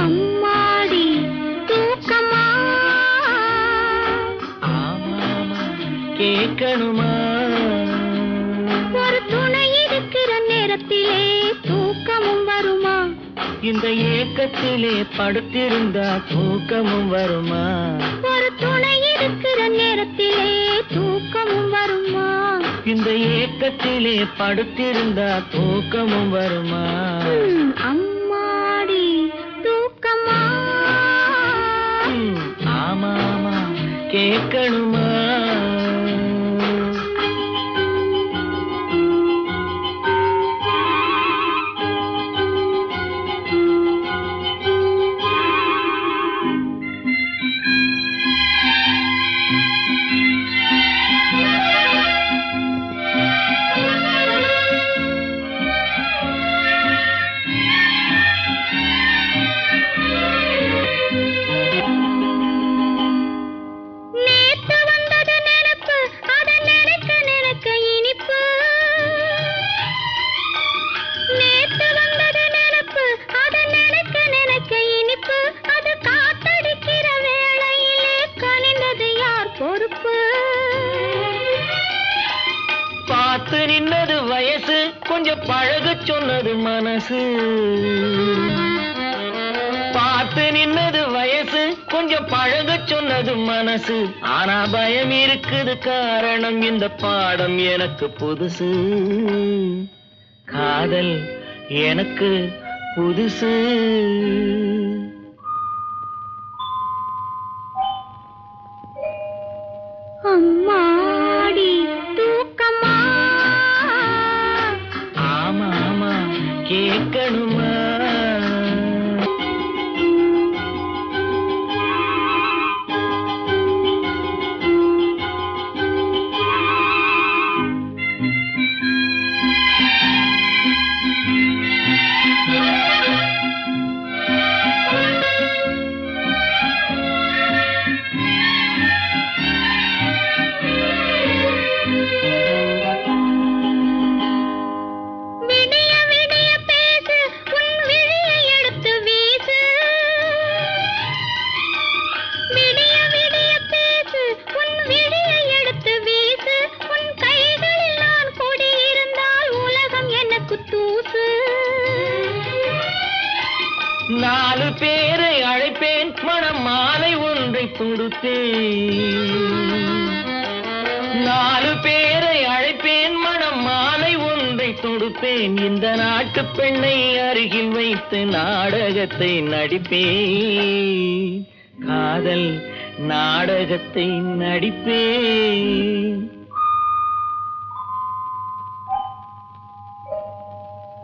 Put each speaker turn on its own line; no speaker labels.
அம்மாடி தூக்கமா
ஆமாமா கேட்கணுமா
இருக்கிற நேரத்திலே தூக்கமும் வருமா?
இந்த ஏக்கத்திலே படுத்திருந்தா தூக்கமும் வருமா?
ஒரு துணை இருக்கிற நேரத்திலே தூக்கமும் வருமா?
இந்த ஏக்கத்திலே படுத்திருந்தா தூக்கமும் வருமா?
அம்மாடி தூக்கமா?
ஆமாமா கேட்கணுமா? பார்த்து நின்னது வயசு. கொஞ்சம் பழக சொன்னது மனசு. பார்த்து நின்னது வயசு. கொஞ்சம் பழக சொன்னது மனசு. ஆனா பயம் இருக்குது. காரணம் இந்த பாடம் எனக்கு புதுசு. காதல் எனக்கு புதுசு. நாலு பேரை அழைப்பேன். மனம் மாலை ஒன்றை தொடுத்தேன். நாலு பேரை அழைப்பேன். மனம் மாலை ஒன்றை தொடுப்பேன் இந்த நாட்டு பெண்ணை அருகில் வைத்து நாடகத்தை நடிப்பேன். காதல் நாடகத்தை நடிப்பேன்.